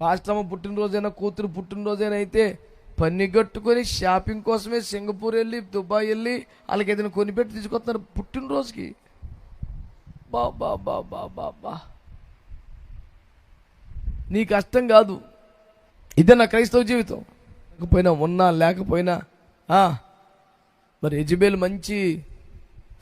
పాస్టమ్మ పుట్టినరోజైనా కూతురు పుట్టినరోజైనా అయితే పన్ని కట్టుకొని షాపింగ్ కోసమే సింగపూర్ వెళ్ళి దుబాయ్ వెళ్ళి వాళ్ళకి ఏదైనా కొనిపెట్టి తీసుకొస్తున్నారు పుట్టినరోజుకి. బా బా బా బా బా బా. నీ కష్టం కాదు. ఇదే నా క్రైస్తవ జీవితం. లేకపోయినా ఉన్నా లేకపోయినా మరి యజబేలు మంచి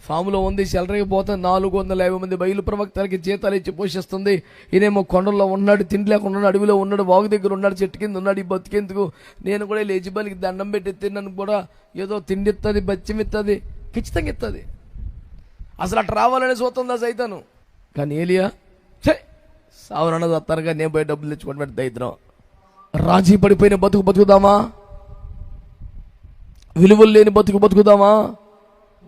ఫామ్లో ఉంది చెలరగిపోతే పోతే నాలుగు వందల యాభై మంది బయలు ప్రవక్తలకి జీతాలు ఇచ్చి పోషిస్తుంది. ఈయనేమో కొండల్లో ఉన్నాడు తిండి లేకుండా ఉన్నాడు అడవిలో ఉన్నాడు వాగు దగ్గర ఉన్నాడు చెట్టు కింద ఉన్నాడు ఈ బతికేందుకు నేను కూడా ఇలా యజబేల్కి దండం పెట్టి తిన్నాను కూడా. ఏదో తిండి ఇస్తుంది బచ్చం ఇస్తుంది ఖచ్చితంగా ఇస్తుంది అసలు అట్లా రావాలని చూస్తుందా సైతాను? కానీ ఏలియా ఛే సావరణ వస్తారుగా నేను పోయి డబ్బులు తెచ్చుకోవడం పెద్ద దరిద్రం. రాజీ పడిపోయిన బతుకు బతుకుదామా? విలువలు లేని బతుకు బతుకుదామా?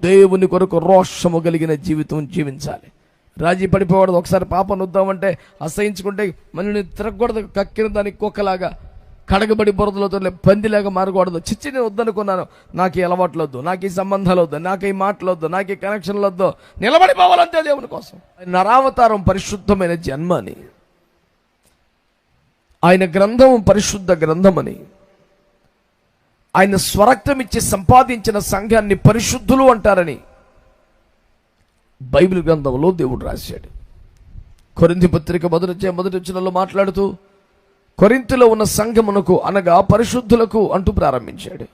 దేవుని కొరకు రోషము కలిగిన జీవితం జీవించాలి. రాజీ పడిపోవాడు ఒకసారి పాపను వద్దామంటే అసహించుకుంటే మనల్ని తిరగకూడదు. కక్కిన దానికి కుక్కలాగా కడగబడి బురదలతో పందిలాగా మారకూడదు. చిచ్చి నేను వద్దనుకున్నాను. నాకు ఈ అలవాట్లు వద్దు. నాకు ఈ సంబంధాలు వద్దు. నాకు ఈ మాటలు వద్దు. నాకు ఈ కనెక్షన్లు వద్దు. నిలబడిపోవాలంతే దేవుని కోసం. నరావతారం పరిశుద్ధమైన జన్మని. ఆయన గ్రంథం పరిశుద్ధ గ్రంథమని. ఆయన స్వరక్తం ఇచ్చి సంపాదించిన సంఘాన్ని పరిశుద్ధులు అంటారని బైబిల్ గ్రంథంలో దేవుడు రాశాడు. కొరింతి పత్రిక మొదటి మొదటి వచ్చినలో మాట్లాడుతూ కొరింతిలో ఉన్న సంఘమునకు అనగా పరిశుద్ధులకు అంటూ ప్రారంభించాడు.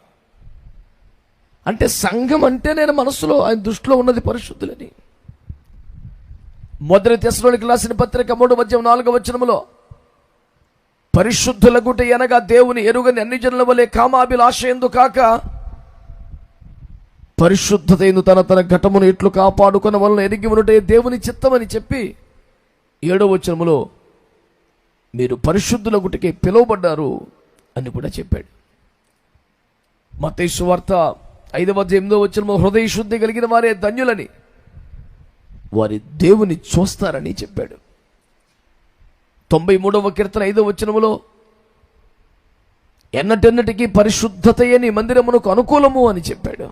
అంటే సంఘం అంటే నేను మనసులో ఆయన దృష్టిలో ఉన్నది పరిశుద్ధులని. మొదటి తెశలోనికి రాసిన పత్రిక మూడు మధ్యం నాలుగో వచనములో పరిశుద్ధుల గుట అనగా దేవుని ఎరుగని అన్ని జనుల వలె కామాభిలాష ఎందు కాక పరిశుద్ధత ఎందు తన తన ఘటమును ఇట్లు కాపాడుకున్న వలన ఎరిగి ఉన్నటే దేవుని చిత్తమని చెప్పి ఏడో వచనములో మీరు పరిశుద్ధుల గుటికి పిలువబడ్డారు అని కూడా చెప్పాడు. మతేసు వార్త ఐదవ ఎనిమిదో వచ్చిన హృదయ శుద్ధి కలిగిన వారే ధన్యులని వారి దేవుని చూస్తారని చెప్పాడు. తొంభై మూడవ కీర్తన ఐదవ వచనములో ఎన్నటెన్నటికీ పరిశుద్ధతయని మందిరమునకు అనుకూలము అని చెప్పాడు.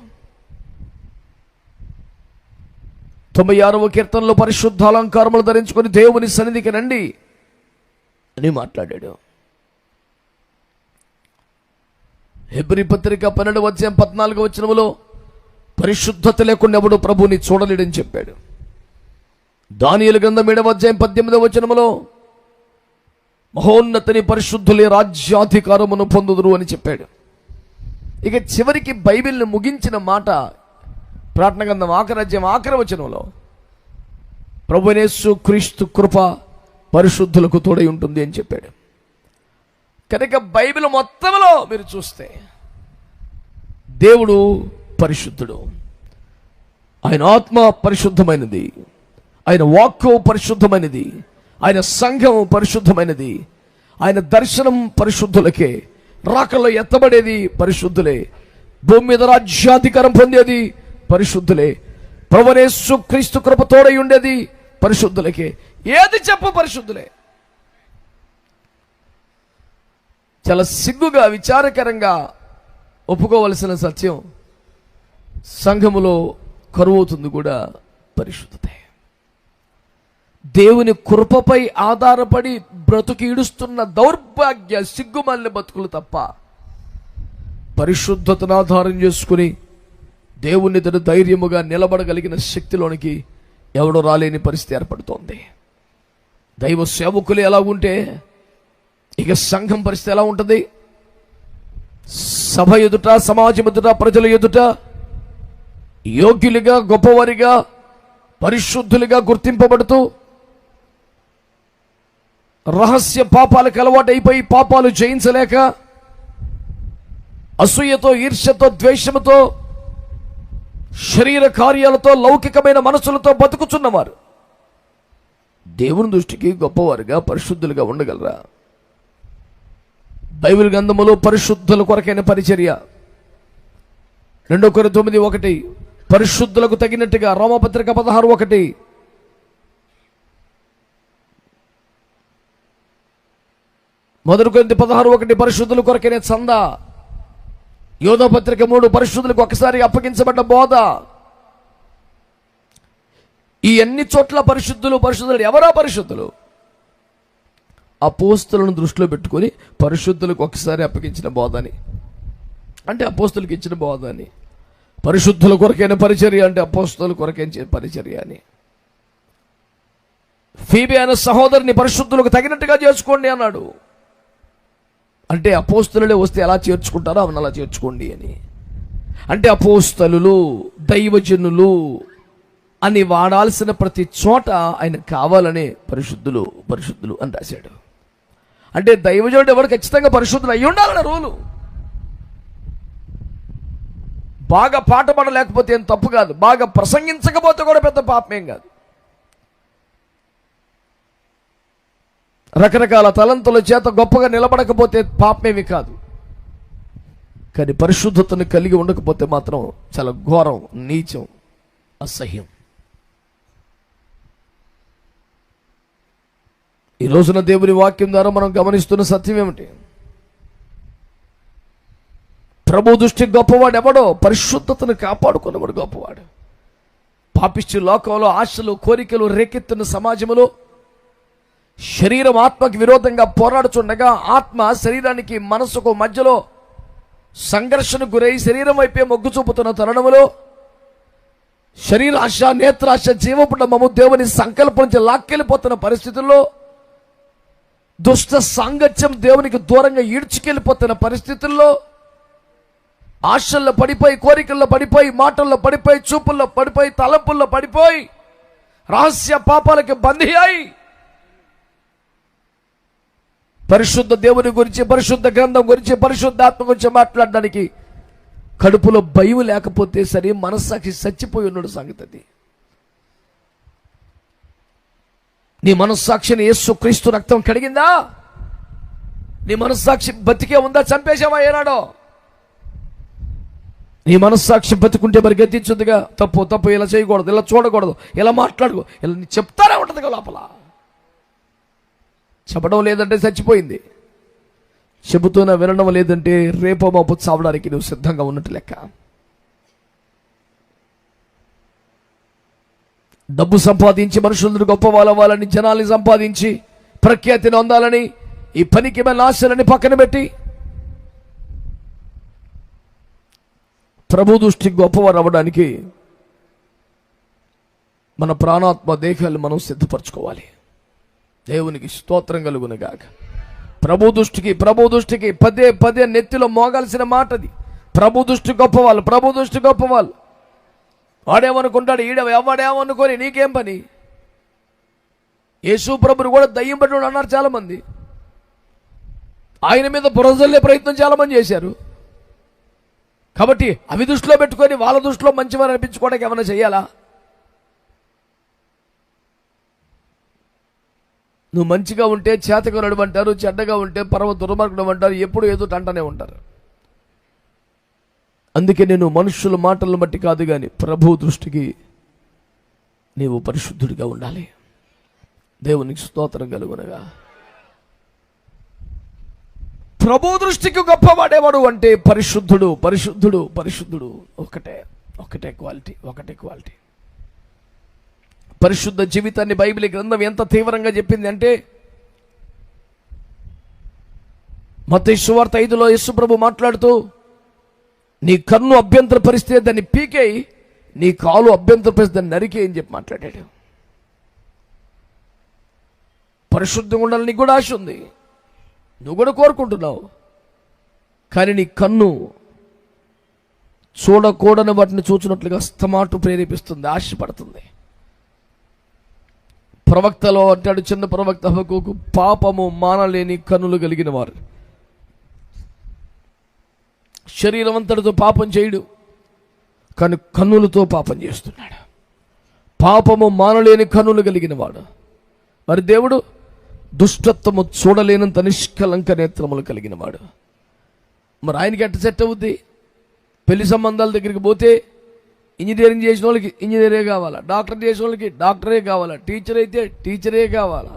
తొంభై ఆరవ కీర్తనలో పరిశుద్ధ అలంకారములు ధరించుకొని దేవుని సన్నిధికి రండి అని మాట్లాడాడు. హెబ్రి పత్రిక పన్నెండు వచ్చే పద్నాలుగు వచనములో పరిశుద్ధత లేకుండా ఎవడు ప్రభుని చూడలేడని చెప్పాడు. దానియలు గ్రంథం ఏడవ అధ్యాయం పద్దెనిమిదవ వచనములో మహోన్నతని పరిశుద్ధులే రాజ్యాధికారమును పొందుదురు అని చెప్పాడు. ఇక చివరికి బైబిల్ని ముగించిన మాట ప్రార్థన గ్రంథం ఆకరాజ్యం ఆకరవచనంలో ప్రభునేసు క్రీస్తు కృప పరిశుద్ధులకు తోడై ఉంటుంది అని చెప్పాడు. కనుక బైబిల్ మొత్తంలో మీరు చూస్తే దేవుడు పరిశుద్ధుడు. ఆయన ఆత్మ పరిశుద్ధమైనది. ఆయన వాక్కు పరిశుద్ధమైనది. ఆయన సంఘం పరిశుద్ధమైనది. ఆయన దర్శనం పరిశుద్ధులకే రాకల్లో ఎత్తబడేది పరిశుద్ధులే. భూమి మీద రాజ్యాధికారం పొందేది పరిశుద్ధులే. ప్రవణేశు క్రీస్తు కృప తోడై ఉండేది పరిశుద్ధులకే. ఏది చెప్పు పరిశుద్ధులే. చాలా సిగ్గుగా విచారకరంగా ఒప్పుకోవలసిన సత్యం సంఘములో కరువవుతుంది కూడా పరిశుద్ధతే. దేవుని కృపపై ఆధారపడి బ్రతుకు ఈడుస్తున్న దౌర్భాగ్య సిగ్గుమల్లి బతుకులు తప్ప పరిశుద్ధతను ఆధారం చేసుకుని దేవుని తన ధైర్యముగా నిలబడగలిగిన శక్తిలోనికి ఎవడో రాలేని పరిస్థితి ఏర్పడుతోంది. దైవ సేవకులు ఎలా ఉంటే ఇక సంఘం పరిస్థితి ఎలా ఉంటుంది? సభ ఎదుట సమాజం ఎదుట ప్రజల ఎదుట యోగ్యులుగా గొప్పవారిగా పరిశుద్ధులుగా గుర్తింపబడుతూ రహస్య పాపాలకు అలవాటైపోయి పాపాలు జయించలేక అసూయతో ఈర్ష్యతో ద్వేషముతో శరీర కార్యాలతో లౌకికమైన మనసులతో బతుకుచున్నవారు. దేవుని దృష్టికి గొప్పవారుగా పరిశుద్ధులుగా ఉండగలరా? బైబిల్ గ్రంథములో పరిశుద్ధుల కొరకైన పరిచర్య. రెండో కొర తొమ్మిది ఒకటి పరిశుద్ధులకు తగినట్టుగా రోమపత్రిక పదహారు ఒకటి మొదటి కొంత పదహారు ఒకటి పరిశుద్ధుల కొరకైన చంద. యోధపత్రిక మూడు పరిశుద్ధులకు ఒకసారి అప్పగించబడ్డ బోధ. ఈ అన్ని చోట్ల పరిశుద్ధులు పరిశుద్ధులు ఎవరా పరిశుద్ధులు? అపోస్తులను దృష్టిలో పెట్టుకొని పరిశుద్ధులకు ఒకసారి అప్పగించిన బోధని. అంటే అపోస్తులకు ఇచ్చిన బోధని. పరిశుద్ధుల కొరకైన పరిచర్య అంటే అపోస్తుల కొరకైన పరిచర్య అని. ఫీబి అనే సహోదరుని పరిశుద్ధులకు తగినట్టుగా చేసుకోండి అన్నాడు. అంటే అపోస్తులే వస్తే ఎలా చేర్చుకుంటారో అవన్నీ అలా చేర్చుకోండి అని. అంటే అపోస్తలులు దైవజనులు అని వాడాల్సిన ప్రతి చోట ఆయన కావాలనే పరిశుద్ధులు పరిశుద్ధులు అని రాశాడు. అంటే దైవజనుడు ఎవరు ఖచ్చితంగా పరిశుద్ధులు అయి ఉండాలన్న రూలు. బాగా పాట పాడలేకపోతే ఏం తప్పు కాదు. బాగా ప్రసంగించకపోతే కూడా పెద్ద పాపమేం కాదు. రకరకాల తలంతుల చేత గొప్పగా నిలబడకపోతే పాపమేమి కాదు. కానీ పరిశుద్ధతను కలిగి ఉండకపోతే మాత్రం చాలా ఘోరం నీచం అసహ్యం. ఈ రోజున దేవుని వాక్యం ద్వారా మనం గమనిస్తున్న సత్యం ఏమిటి? ప్రభు దృష్టి గొప్పవాడు ఎవడో పరిశుద్ధతను కాపాడుకున్నవాడు గొప్పవాడు. పాపిష్టి లోకంలో ఆశలు కోరికలు రేకెత్తున్న సమాజంలో శరీరం ఆత్మకి విరోధంగా పోరాడుచుండగా ఆత్మ శరీరానికి మనసుకు మధ్యలో సంఘర్షణ గురై శరీరం వైపే మొగ్గు చూపుతున్న తరుణములో శరీరాశ నేత్రాశ జీవపుడమము దేవుని సంకల్పం నుంచి లాక్కెళ్ళిపోతున్న పరిస్థితుల్లో దుష్ట సాంగత్యం దేవునికి దూరంగా ఈడ్చుకెళ్ళిపోతున్న పరిస్థితుల్లో ఆశల్లో పడిపోయి కోరికల్లో పడిపోయి మాటల్లో పడిపోయి చూపుల్లో పడిపోయి తలంపుల్లో పడిపోయి రహస్య పాపాలకి బందీ అయి పరిశుద్ధ దేవుని గురించి పరిశుద్ధ గ్రంథం గురించి పరిశుద్ధ ఆత్మ గురించి మాట్లాడడానికి కడుపులో భయం లేకపోతే సరే మనస్సాక్షి చచ్చిపోయి ఉన్నాడు సంగతి అది నీ మనస్సాక్షిని యేసు క్రీస్తు రక్తం కడిగిందా? నీ మనస్సాక్షి బతికే ఉందా? చంపేశావా ఏనాడో? నీ మనస్సాక్షి బతుకుంటే మరి గతించుద్దిగా తప్పు తప్పు ఇలా చేయకూడదు ఇలా చూడకూడదు ఇలా మాట్లాడకూడదు ఇలా నీ చెప్తానే ఉంటుందిగా లోపల. చెప్పడం లేదంటే చచ్చిపోయింది. చెబుతున్న వినడం లేదంటే రేపో మాపు చావడానికి నువ్వు సిద్ధంగా ఉన్నట్టు లెక్క. డబ్బు సంపాదించి మనుషులందరూ గొప్ప వాళ్ళని జనాల్ని సంపాదించి ప్రఖ్యాతిని పొందాలని ఈ పనికి మన ఆశలని పక్కన పెట్టి ప్రభు దృష్టి గొప్పవారు అవ్వడానికి మన ప్రాణాత్మ దేహాలు మనం సిద్ధపరచుకోవాలి. దేవునికి స్తోత్రం కలుగునుగాక. ప్రభు దృష్టికి ప్రభు దృష్టికి పదే పదే నెత్తిలో మోగాల్సిన మాటది. ప్రభు దృష్టి గొప్పవాళ్ళు ప్రభు దృష్టి గొప్పవాళ్ళు. వాడేమనుకుంటాడు? ఈడ ఎవడేమనుకొని నీకేం పని? యేసు ప్రభుని కూడా దయ్యం పట్టుడు అన్నారు చాలామంది. ఆయన మీద బురజల్లే ప్రయత్నం చాలామంది చేశారు. కాబట్టి అవి దృష్టిలో పెట్టుకొని వాళ్ళ దృష్టిలో మంచివారు అనిపించుకోవడానికి ఏమైనా చేయాలా? నువ్వు మంచిగా ఉంటే చేతకొనడు అంటారు చెడ్డగా ఉంటే పరమ దుర్మార్గుడు అంటారు ఎప్పుడు ఏదో అంటనే ఉంటారు. అందుకే నేను మనుషుల మాటలను బట్టి కాదు కానీ ప్రభు దృష్టికి నీవు పరిశుద్ధుడిగా ఉండాలి. దేవునికి స్తోత్రం కలుగునగా. ప్రభు దృష్టికి గొప్పవాడేవాడు అంటే పరిశుద్ధుడు పరిశుద్ధుడు పరిశుద్ధుడు. ఒకటే ఒకటే క్వాలిటీ ఒకటే క్వాలిటీ. పరిశుద్ధ జీవితాన్ని బైబిల్ గ్రంథం ఎంత తీవ్రంగా చెప్పింది అంటే మత సువార్త ఐదులో యేసుప్రభు మాట్లాడుతూ నీ కన్ను అభ్యంతర పరిస్థితి దాన్ని పీకేయి నీ కాలు అభ్యంతర పరిస్థితి దాన్ని నరికే అని చెప్పి మాట్లాడాడు. పరిశుద్ధంగా ఉండాలని నీకు కూడా ఆశ ఉంది. నువ్వు కూడా కోరుకుంటున్నావు. కానీ నీ కన్ను చూడకూడని వాటిని చూచినట్లుగా అస్తమాటు ప్రేరేపిస్తుంది ఆశపడుతుంది. ప్రవక్తలో అంటాడు చిన్న ప్రవక్త హక్కుకు పాపము మానలేని కనులు కలిగిన వారు. శరీరం అంతటితో పాపం చేయడు కానీ కన్నులతో పాపం చేస్తున్నాడు. పాపము మానలేని కన్నులు కలిగిన వాడు. మరి దేవుడు దుష్టత్వము చూడలేనంత నిష్కలంక నేత్రములు కలిగిన వాడు. మరి ఆయనకి ఎట్ట సెట్ అవుద్ది? పెళ్ళి సంబంధాల దగ్గరికి పోతే ఇంజనీరింగ్ చేసిన వాళ్ళకి ఇంజనీరే కావాలా? డాక్టర్ చేసిన వాళ్ళకి డాక్టరే కావాలా? టీచర్ అయితే టీచరే కావాలా?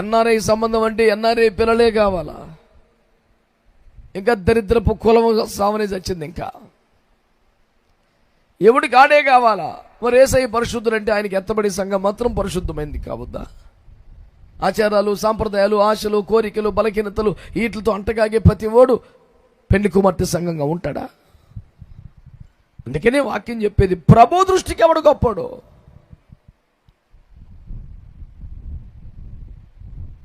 ఎన్ఆర్ఐ సంబంధం అంటే ఎన్ఆర్ఐ పిల్లలే కావాలా? ఇంకా దరిద్రపు కులము సామనే వచ్చింది ఇంకా. ఎవడి కాడే కావాలా? మరి ఏసై పరిశుద్ధుడు అంటే ఆయనకి ఎత్తబడి సంఘం మాత్రం పరిశుద్ధమైంది కావద్దా ఆచారాలు సాంప్రదాయాలు ఆశలు కోరికలు బలహీనతలు వీటితో అంటగాగే ప్రతి ఓడు పెళ్ళి కుమార్తె సంఘంగా ఉంటాడా? అందుకనే వాక్యం చెప్పేది ప్రభు దృష్టికి ఎవడు గొప్పడు?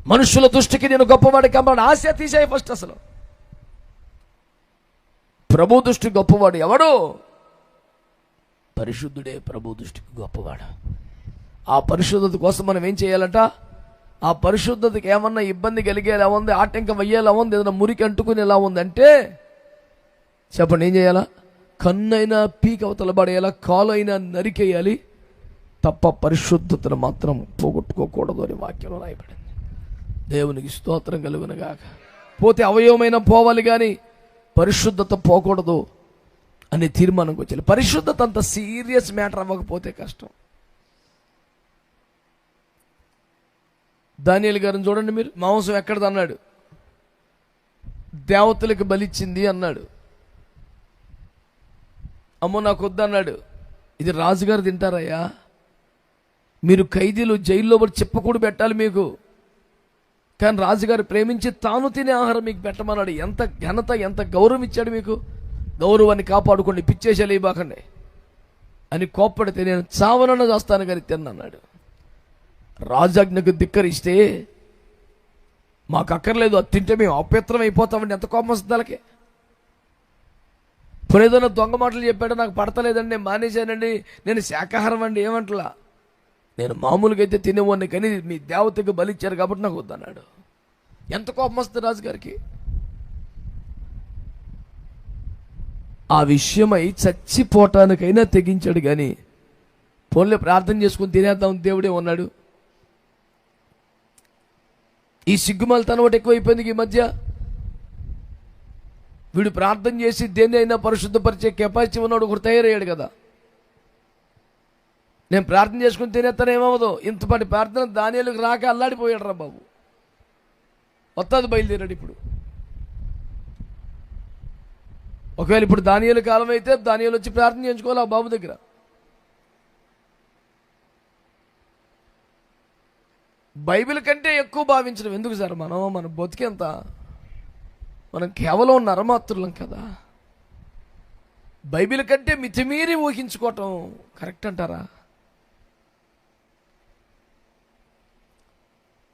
మనుషుల దృష్టికి నేను గొప్పవాడి కమ్మని ఆశ తీసేయి ఫస్ట్ అసలు. ప్రభు దృష్టి గొప్పవాడు ఎవడు? పరిశుద్ధుడే ప్రభు దృష్టికి గొప్పవాడు. ఆ పరిశుద్ధత కోసం మనం ఏం చేయాలట? ఆ పరిశుద్ధతకి ఏమన్నా ఇబ్బంది కలిగేలా ఉంది ఆటంకం అయ్యేలా ఉంది ఏదైనా మురికి అంటుకునేలా ఉంది అంటే చెప్పండి ఏం చేయాలా? కన్నైనా పీక్ అవతల పడేయాలా కాలు అయినా నరికేయాలి. తప్ప పరిశుద్ధతను మాత్రం పోగొట్టుకోకూడదు అని వాక్యంలో రాయబడింది. దేవునికి స్తోత్రం కలుగునగాక పోతే అవయవమైన పోవాలి కానీ పరిశుద్ధత పోకూడదు అనే తీర్మానంకి వచ్చాలి పరిశుద్ధత అంత సీరియస్ మ్యాటర్ అవ్వకపోతే కష్టం. దానియల్ గారిని చూడండి మీరు. మాంసం ఎక్కడది అన్నాడు. దేవతలకు బలిచ్చింది అన్నాడు. అమ్మో నాకు వద్దన్నాడు. ఇది రాజుగారు తింటారయ్యా. మీరు ఖైదీలు జైల్లో కూడా చెప్పకూడదు పెట్టాలి మీకు. కానీ రాజుగారు ప్రేమించి తాను తినే ఆహారం మీకు పెట్టమన్నాడు. ఎంత ఘనత ఎంత గౌరవం ఇచ్చాడు మీకు. గౌరవాన్ని కాపాడుకోండి పిచ్చేసే బాకండి అని కోప్పడితే నేను చావనన్న చేస్తాను కానీ తిన్నన్నాడు. రాజాజ్ఞకు ధిక్కరిస్తే మాకు అక్కర్లేదు. అది తింటే మేము అపవిత్రం అయిపోతామండి ఎంత కోపం వస్తుంది వాళ్ళకి? ఇప్పుడు ఏదైనా దొంగ మాటలు చెప్పాడో నాకు పడతలేదండి నేను మానేశానండి నేను శాకాహారం అండి ఏమంటలా? నేను మామూలుగా అయితే తినేవాడిని కానీ మీ దేవతకు బలిచ్చారు కాబట్టి నాకు వద్దన్నాడు ఎంత కోపం వస్తుంది రాజుగారికి? ఆ విషయమై చచ్చిపోవటానికైనా తెగించాడు కానీ పోన్లే ప్రార్థన చేసుకుని తినేద్దాం దేవుడే ఉన్నాడు. ఈ సిగ్గుమాలతనం ఒకటి ఎక్కువైపోయింది ఈ మధ్య. వీడు ప్రార్థన చేసి దేన్ని అయినా పరిశుద్ధపరిచే కెపాసిటీ ఉన్నాడు ఒకడు తయారయ్యాడు కదా. నేను ప్రార్థన చేసుకుని తినేస్తాను ఏమవ్వదు. ఇంతపాటి ప్రార్థన దానిలకు రాక అల్లాడిపోయాడు రా బాబు. వస్తుంది బయలుదేరాడు ఇప్పుడు. ఒకవేళ ఇప్పుడు దానియాల కాలం అయితే దానియాలు వచ్చి ప్రార్థన చేయించుకోవాలి ఆ బాబు దగ్గర. బైబిల్ కంటే ఎక్కువ భావించడం. ఎందుకు సార్? మనం మన బతికేంత? మనం కేవలం నరమాత్రులం కదా. బైబిల్ కంటే మితిమీరి ఊహించుకోవటం కరెక్ట్ అంటారా?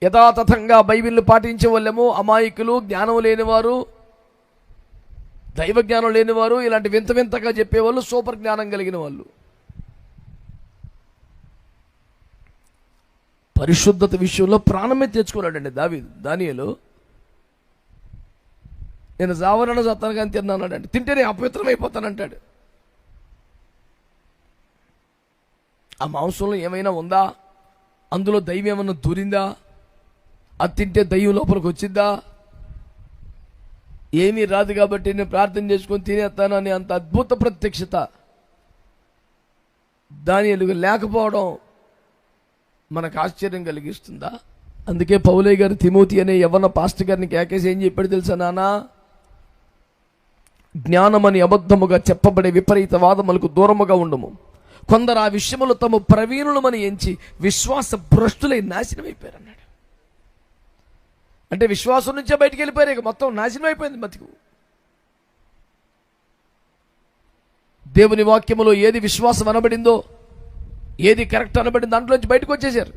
యథాతథంగా బైబిల్ను పాటించే వాళ్ళేమో అమాయకులు జ్ఞానం లేనివారు దైవ జ్ఞానం లేనివారు ఇలాంటి వింత వింతగా చెప్పేవాళ్ళు సూపర్ జ్ఞానం కలిగిన వాళ్ళు. పరిశుద్ధత విషయంలో ప్రాణమే తెచ్చుకున్నాడండి దావి దానియలు. నేను జావరణ సత్తాను కానీ నేను అపవిత్రమైపోతాను అపవిత్రమైపోతానంటాడు ఆ మాంసంలో ఏమైనా ఉందా? అందులో దైవం ఏమైనా దూరిందా? అది తింటే దయ్యం లోపలికి వచ్చిందా? ఏమీ రాదు కాబట్టి నేను ప్రార్థన చేసుకొని తినేస్తాను అనే అంత అద్భుత ప్రత్యక్షత. దాని ఎలుగు లేకపోవడం మనకు ఆశ్చర్యం కలిగిస్తుందా? అందుకే పౌలయ్య గారు తిమోతి అనే యవ్వన పాస్టర్ గారిని కేకేసి ఏం చెప్పాడు తెలుసా నానా జ్ఞానమని అబద్ధముగా చెప్పబడే విపరీత వాదములకు దూరముగా ఉండము. కొందరు ఆ విషయములు తమ ప్రవీణులమని ఎంచి విశ్వాస భ్రష్టులై నాశనం అయిపోయారు అన్నాడు అంటే విశ్వాసం నుంచే బయటికి వెళ్ళిపోయారు ఇక మొత్తం నాశనం అయిపోయింది బతికు. దేవుని వాక్యములో ఏది విశ్వాసం అనబడిందో ఏది కరెక్ట్ అనబడింది దాంట్లోంచి బయటకు వచ్చేసారు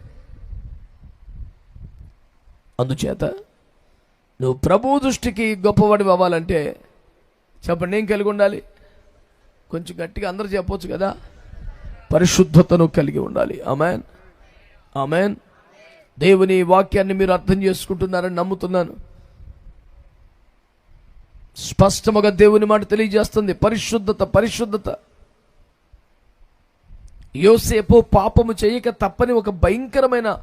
అందుచేత నువ్వు ప్రభు దృష్టికి గొప్పవాడివి అవ్వాలంటే చెప్పండి ఏం కలిగి ఉండాలి? కొంచెం గట్టిగా అందరూ చెప్పొచ్చు కదా? పరిశుద్ధతను కలిగి ఉండాలి. ఆమెన్. ఆమెన్. దేవుని వాక్యాన్ని మీరు అర్థం చేసుకుంటున్నారని నమ్ముతున్నాను. స్పష్టముగా దేవుని మాట తెలియజేస్తుంది. పరిశుద్ధత పరిశుద్ధత. యోసేపు పాపము చేయక తప్పని ఒక భయంకరమైన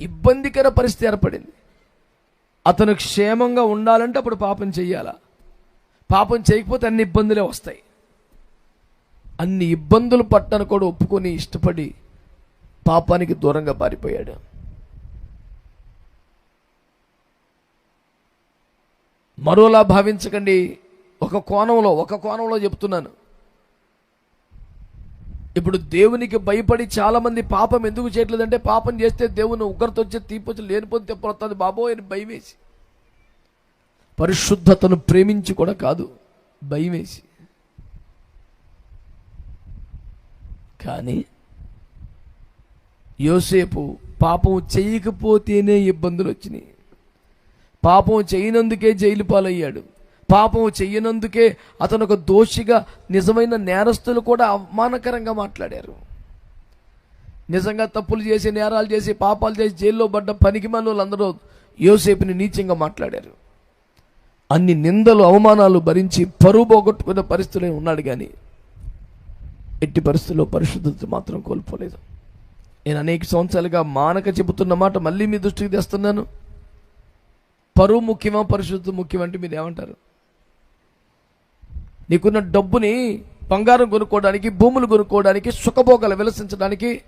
ఇబ్బందికర పరిస్థితి ఏర్పడింది. అతను క్షేమంగా ఉండాలంటే అప్పుడు పాపం చెయ్యాలా పాపం చేయకపోతే అన్ని ఇబ్బందులే వస్తాయి. అన్ని ఇబ్బందులు పట్టను కూడా ఒప్పుకొని ఇష్టపడి పాపానికి దూరంగా పారిపోయాడు. మరోలా భావించకండి. ఒక కోణంలో ఒక కోణంలో చెప్తున్నాను. ఇప్పుడు దేవునికి భయపడి చాలామంది పాపం ఎందుకు చేయట్లేదంటే పాపం చేస్తే దేవుని ఉగ్రత వచ్చే తీపొచ్చి లేనిపోతే తెప్పొస్తుంది బాబో అని భయం వేసి పరిశుద్ధతను ప్రేమించి కూడా కాదు భయం వేసి కానీ యోసేపు పాపం చేయకపోతేనే ఇబ్బందులు వచ్చినాయి. పాపం చేయనందుకే జైలు పాలయ్యాడు. పాపం చెయ్యనందుకే అతను ఒక దోషిగా నిజమైన నేరస్తులు కూడా అవమానకరంగా మాట్లాడారు. నిజంగా తప్పులు చేసి నేరాలు చేసి పాపాలు చేసి జైల్లో పడ్డ పనికి మనోళ్ళందరూ యోసేపుని నీచంగా మాట్లాడారు. అన్ని నిందలు అవమానాలు భరించి పరువు పోగొట్టుకున్న పరిస్థితులే ఉన్నాడు కానీ ఎట్టి పరిస్థితుల్లో పరిశుద్ధత మాత్రం కోల్పోలేదు. నేను అనేక సంవత్సరాలుగా మానక చెబుతున్న మాట మళ్ళీ మీ దృష్టికి తెస్తున్నాను. పరువు ముఖ్యమా పరిశుద్ధత ముఖ్యమంటే మీరు ఏమంటారు? నీకున్న డబ్బుని బంగారం కొనుక్కోవడానికి భూములు కొనుక్కోవడానికి సుఖభోగాలు విలసించడానికి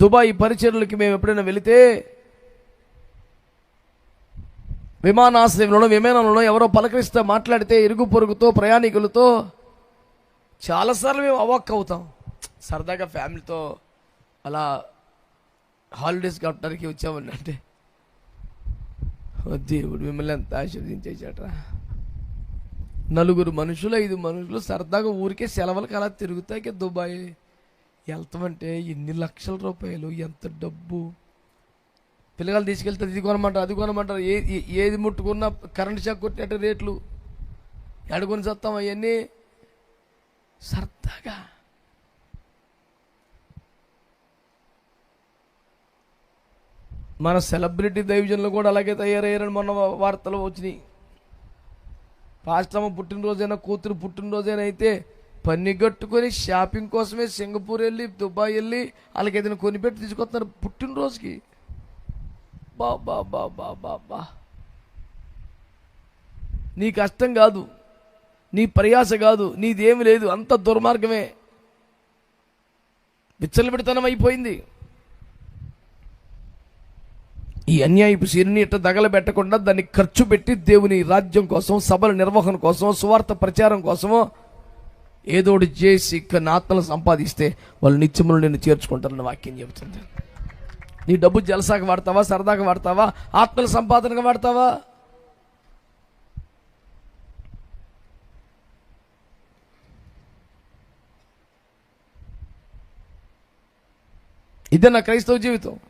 దుబాయ్ పరిచర్లకి మేము ఎప్పుడైనా వెళితే విమానాశ్రయంలో విమానంలో ఎవరో పలకరిస్తే మాట్లాడితే ఇరుగు పొరుగుతో ప్రయాణికులతో చాలాసార్లు మేము అవాక్ అవుతాం. సరదాగా ఫ్యామిలీతో అలా హాలిడేస్ కట్టడానికి వచ్చామని అంటే దేవుడు మిమ్మల్ని ఎంత ఆశీర్వదించేసాట నలుగురు మనుషులు ఐదు మనుషులు సరదాగా ఊరికే సెలవులకు అలా తిరుగుతాయి దుబాయ్. వెళ్తామంటే ఎన్ని లక్షల రూపాయలు ఎంత డబ్బు? పిల్లగాలు తీసుకెళ్తే ఇది కొనమంటారు అది కొనమంటారు ఏ ఏది ముట్టుకున్నా కరెంట్ షాక్ కొట్టినట్టు రేట్లు. అడుగుని సత్తాం అవన్నీ? సరదాగా. మన సెలబ్రిటీ దైవజనులు కూడా అలాగే తయారయ్యారని మొన్న వార్తలు వచ్చినాయి. పాస్టమ్మ పుట్టినరోజైనా కూతురు పుట్టినరోజైనా అయితే పన్ని కట్టుకొని షాపింగ్ కోసమే సింగపూర్ వెళ్ళి దుబాయ్ వెళ్ళి వాళ్ళకి ఏదైనా కొనిపెట్టి తీసుకొస్తున్నారు పుట్టినరోజుకి. బా బా బా బా బా బా. నీ కష్టం కాదు. నీ ప్రయాస కాదు. నీదేమి లేదు. అంత దుర్మార్గమే. విచ్చలబిడితనం అయిపోయింది. ఈ అన్యాయపు సిరిని ఇట్ట దగలబెట్టకుండా దాన్ని ఖర్చు పెట్టి దేవుని రాజ్యం కోసం సభల నిర్వహణ కోసం సువార్త ప్రచారం కోసమో ఏదోటి చేసి కొన్ని ఆత్మలు సంపాదిస్తే వాళ్ళు నిత్యములు నేను చేర్చుకుంటారని వాక్యం చెబుతుంది. నీ డబ్బు జలసాగా వాడతావా? సరదాగా వాడతావా? ఆత్మల సంపాదనగా వాడతావా? ఇదే నా క్రైస్తవ జీవితం.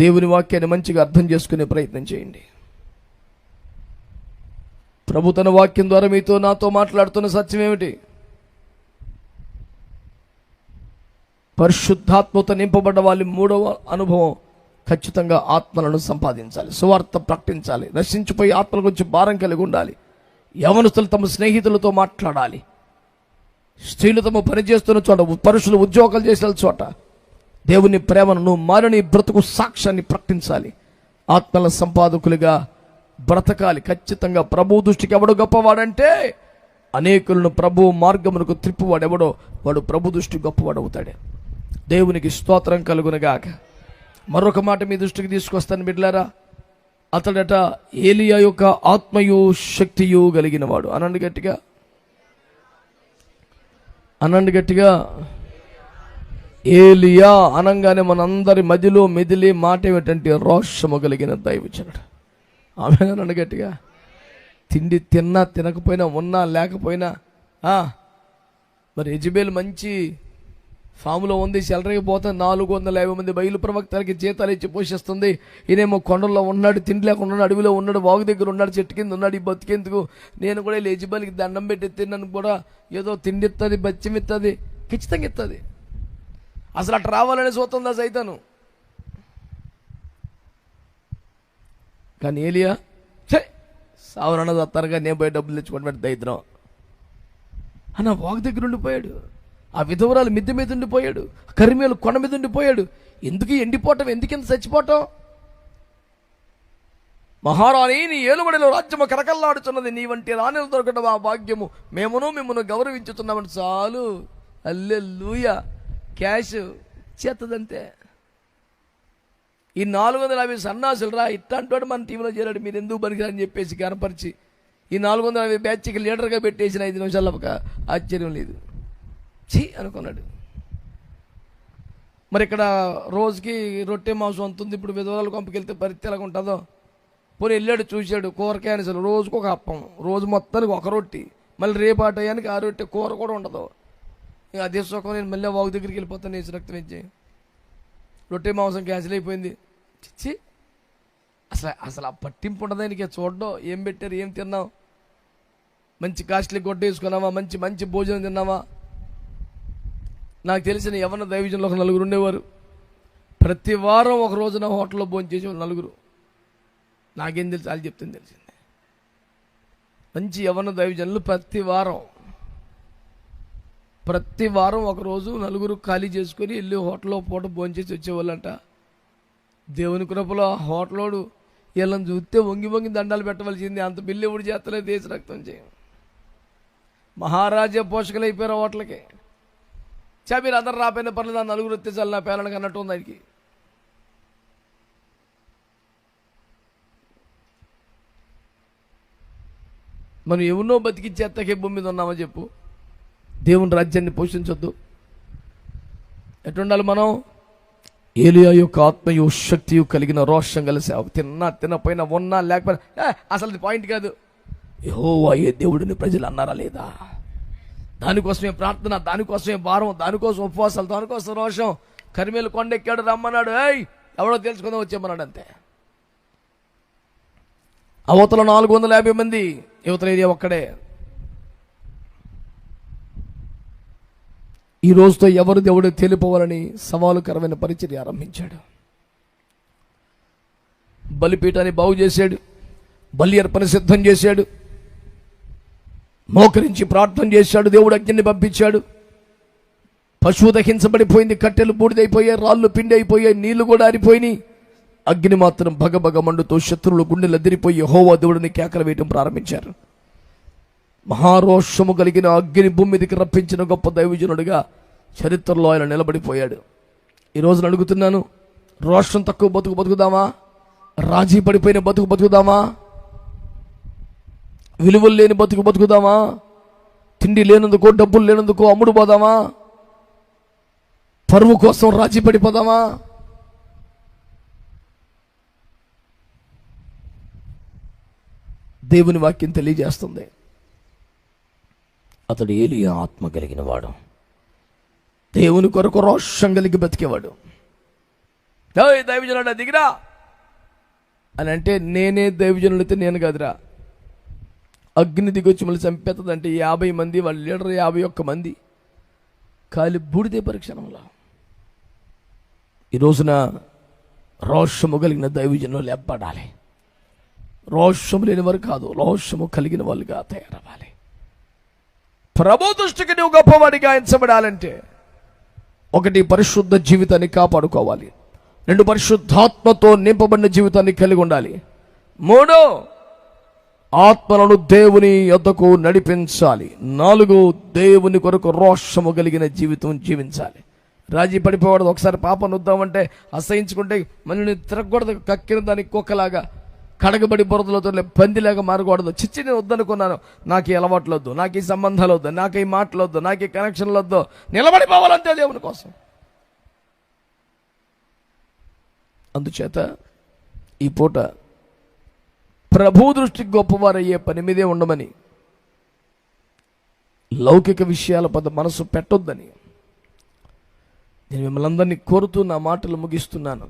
దేవుని వాక్యాన్ని మంచిగా అర్థం చేసుకునే ప్రయత్నం చేయండి. ప్రభు తన వాక్యం ద్వారా మీతో నాతో మాట్లాడుతున్న సత్యం ఏమిటి? పరిశుద్ధాత్మతో నింపబడ్డ వాళ్ళ మూడవ అనుభవం ఖచ్చితంగా ఆత్మలను సంపాదించాలి సువార్త ప్రకటించాలి నశించిపోయి ఆత్మల గురించి భారం కలిగి ఉండాలి యవనస్తులు తమ స్నేహితులతో మాట్లాడాలి స్త్రీలు తమ పనిచేస్తున్న చోట పరుషులు ఉద్యోగాలు చేసిన చోట దేవుని ప్రేమను నువ్వు మారని బ్రతుకు సాక్ష్యాన్ని ప్రకటించాలి. ఆత్మల సంపాదకులుగా బ్రతకాలి. ఖచ్చితంగా ప్రభు దృష్టికి ఎవడో గొప్పవాడంటే అనేకులను ప్రభు మార్గమునకు త్రిప్పువాడు ఎవడో వాడు ప్రభు దృష్టి గొప్పవాడవుతాడు. దేవునికి స్తోత్రం కలుగునగాక. మరొక మాట మీ దృష్టికి తీసుకొస్తాను బిడ్లారా అతడట ఏలియా యొక్క ఆత్మయు శక్తియు కలిగినవాడు. అనండి గట్టిగా. అనండి గట్టిగా. ఏలియా అనంగానే మనందరి మదిలో మెదిలి మాట ఏమిటంటే రోషము కలిగిన దైవచనుడు ఆమె అనండి తిండి తిన్నా తినకపోయినా ఉన్నా లేకపోయినా మరి యజ్బేల్ మంచి ఫామ్లో ఉంది సెలరీకి పోతే నాలుగు వందల యాభై మంది బయలు ప్రవక్తలకి జీతాలు ఇచ్చి పోషిస్తుంది. ఈయనేమో కొండల్లో ఉన్నాడు తిండి లేకుండా అడవిలో ఉన్నాడు వాగు దగ్గర ఉన్నాడు చెట్టు కింద ఉన్నాడు ఈ బతికేందుకు? నేను కూడా వీళ్ళ దండం పెట్టి తిన్నాను కూడా ఏదో తిండి ఇస్తుంది బచ్చం ఇస్తుంది ఖచ్చితంగా ఇస్తుంది అసలు అట్లా రావాలని చూస్తుందా సైతాను? కానీ ఏలియా ఛే సావరన్న నేను పోయి డబ్బులు తెచ్చుకోవడం దైద్రం అన్న వాక్ దగ్గర ఉండిపోయాడు. ఆ విధవరాలు మిద్దె మీద ఉండిపోయాడు. కరిమేలు కొండ మీద ఉండిపోయాడు. ఎందుకు ఎండిపోవటం? ఎందుకు ఇంత చచ్చిపోవటం? మహారాణి నీ ఏలుబడిలో రాజ్యము కరకల్లాడుచున్నది. నీ వంటి రాణిలు దొరకడం ఆ భాగ్యము. మేమును మిమ్మల్ని గౌరవించుతున్నామని చాలు. అల్లె లూయ క్యాష్ చేత్తదంతే ఈ నాలుగు వందల యాభై సన్నాసులు రా ఇట్లాంటి మన టీంలో చేరాడు మీరు ఎందుకు పనికిరని చెప్పేసి కనపరిచి ఈ నాలుగు వందల యాభై బ్యాచ్కి లీడర్గా పెట్టేసిన ఐదు నిమిషాల్లో ఒక ఆశ్చర్యం లేదు. ఛీ అనుకున్నాడు. మరి ఇక్కడ రోజుకి రొట్టె మాంసం అంతుంది ఇప్పుడు విధవరాలు పంపకెళ్తే పరిస్థితి ఎలాగ ఉంటుందో పోనీ వెళ్ళాడు చూశాడు కూరకాయ అసలు రోజుకు ఒక అప్పం రోజు మొత్తానికి ఒక రొట్టి మళ్ళీ రేపు ఆ టయానికి ఆ రొట్టె కూర కూడా ఉండదు. ఇక అదే సుఖం నేను మళ్ళీ వాగు దగ్గరికి వెళ్ళిపోతాను నేను రక్తం ఇచ్చి. రొట్టె మాంసం క్యాన్సిల్ అయిపోయింది. చిచ్చి అసలు అసలు ఆ పట్టింపు ఉండదు ఆయనకి చూడడం ఏం పెట్టారు ఏం తిన్నావు మంచి కాస్ట్లీ గొడ్డ వేసుకున్నావా మంచి మంచి భోజనం తిన్నావా? నాకు తెలిసిన ఎవరిన దైవజంలో ఒక నలుగురు ఉండేవారు. ప్రతి వారం ఒక రోజున హోటల్లో భోజనం చేసేవాళ్ళు నలుగురు. నాకేం తెలుసు వాళ్ళు చెప్తుంది తెలిసింది మంచి యవన దైవజనులు ప్రతి వారం ప్రతి వారం ఒకరోజు నలుగురు ఖాళీ చేసుకొని వెళ్ళి హోటల్లో పూట భోంచేసి వచ్చేవాళ్ళంట. దేవుని కృపలో ఆ హోటలోడు వీళ్ళని చూస్తే వంగి వంగి దండాలు పెట్టవలసింది. అంత బిల్లు ఎవడు చేస్తలేదు దేశ రక్తం చేయం మహారాజా పోషకులు అయిపోయారు హోటల్కి. చా మీరు అందరు రాపోయిన పర్లేదు ఆ నలుగురు వస్తే చాలు నా పేరెంట్కి అన్నట్టు ఉంది ఆయనకి. మనం ఎవరినో బతికిచ్చేత్తకే భూమి మీద ఉన్నామో చెప్పు. దేవుని రాజ్యాన్ని పోషించొద్దు. ఎటుండాలి మనం? ఏలియా యొక్క ఆత్మయు శక్తియు కలిగిన రోషం కలిసి తిన్నా తినపోయినా ఉన్నా లేకపోయినా అసలు పాయింట్ కాదు. యహోవా ఏ దేవుడిని ప్రజలు అన్నారా లేదా? దానికోసమే ప్రార్థన దానికోసమే భారం దానికోసం ఉపవాసాలు దానికోసం రోషం. కరిమేలు కొండెక్కాడు రమ్మన్నాడు ఏయ్ ఎవడో తెలుసుకుందాం వచ్చేమన్నాడు అంతే. అవతల నాలుగు వందల యాభై మంది యువతల ఏరియా ఒక్కడే. ఈ రోజుతో ఎవరు దేవుడు తేలిపోవాలని సవాలుకరమైన పరిచర్య ఆరంభించాడు. బలిపీఠాన్ని బాగు చేశాడు. బలి అర్పణ సిద్ధం చేశాడు. మోకరించి ప్రార్థన చేశాడు. దేవుడు అగ్నిని పంపించాడు. పశువు దహించబడిపోయింది. కట్టెలు బూడిదైపోయాయి. రాళ్ళు పిండి అయిపోయాయి నీళ్ళు కూడా ఆరిపోయినాయి. అగ్ని మాత్రం భగభగ మండుతో శత్రువులు గుండెలు అదిరిపోయి హోవా దేవుడిని కేకలు వేయటం ప్రారంభించారు. మహారోషము కలిగిన అగ్ని భూమి మీదకి రప్పించిన గొప్ప దైవజనుడిగా చరిత్రలో ఆయన నిలబడిపోయాడు. ఈ అడుగుతున్నాను రోషం తక్కువ బతుకు బతుకుదామా? రాజీ పడిపోయిన బతుకు బతుకుదామా? విలువలు లేని బతుకు బతుకుదామా? తిండి లేనందుకో డబ్బులు లేనందుకో అమ్ముడు పోదామా? పరువు కోసం రాజీ పడిపోదామా? దేవుని వాక్యం తెలియజేస్తుంది. అతడు ఏలియా ఆత్మ కలిగిన వాడు. దేవుని కొరకు రోషం కలిగి బతికేవాడు. "ఏయ్, దైవజనుడా దిగిరా! అని అంటే నేనే దైవజనులైతే నేను కాదురా. అగ్ని దిగొచ్చి మళ్ళీ చంపేస్తుందంటే యాభై మంది వాళ్ళ లీడర్ యాభై ఒక్క మంది. కాలి బూడిదే పరీక్షణంలో. ఈ రోజున రోషము కలిగిన దైవజనులు ఎప్పడాలి రోషము లేని వారు కాదు రోషము కలిగిన వాళ్ళుగా తయారవ్వాలి. ప్రభు దృష్టికి నువ్వు గొప్పవాడిగా ఎంచబడాలంటే ఒకటి పరిశుద్ధ జీవితాన్ని కాపాడుకోవాలి. రెండు పరిశుద్ధాత్మతో నింపబడిన జీవితాన్ని కలిగి ఉండాలి. మూడు ఆత్మలను దేవుని యొద్దకు నడిపించాలి. నాలుగు దేవుని కొరకు రోషము కలిగిన జీవితం జీవించాలి. రాజీ పడిపోవడదు ఒకసారి పాపను వద్దామంటే అసహించుకుంటే మనల్ని తిరగకూడదు. కక్కిన దానికి కుక్కలాగా. కడగబడి బురదలతో పందిలాగా మారకూడదు. చిచ్చి నేను వద్దనుకున్నాను. నాకు ఈ అలవాట్లు వద్దు నాకు ఈ సంబంధాలు వద్దు నాకు ఈ మాటలు వద్దు నాకు ఈ కనెక్షన్లు వద్దు నిలబడిపోవాలంతే దేవుని కోసం. అందుచేత ఈ పూట ప్రభు దృష్టికి గొప్పవారయ్యే పని మీదే ఉండమని లౌకిక విషయాల పద మనసు పెట్టొద్దని నేను మిమ్మల్ని అందరినీ కోరుతూ నా మాటలు ముగిస్తున్నాను.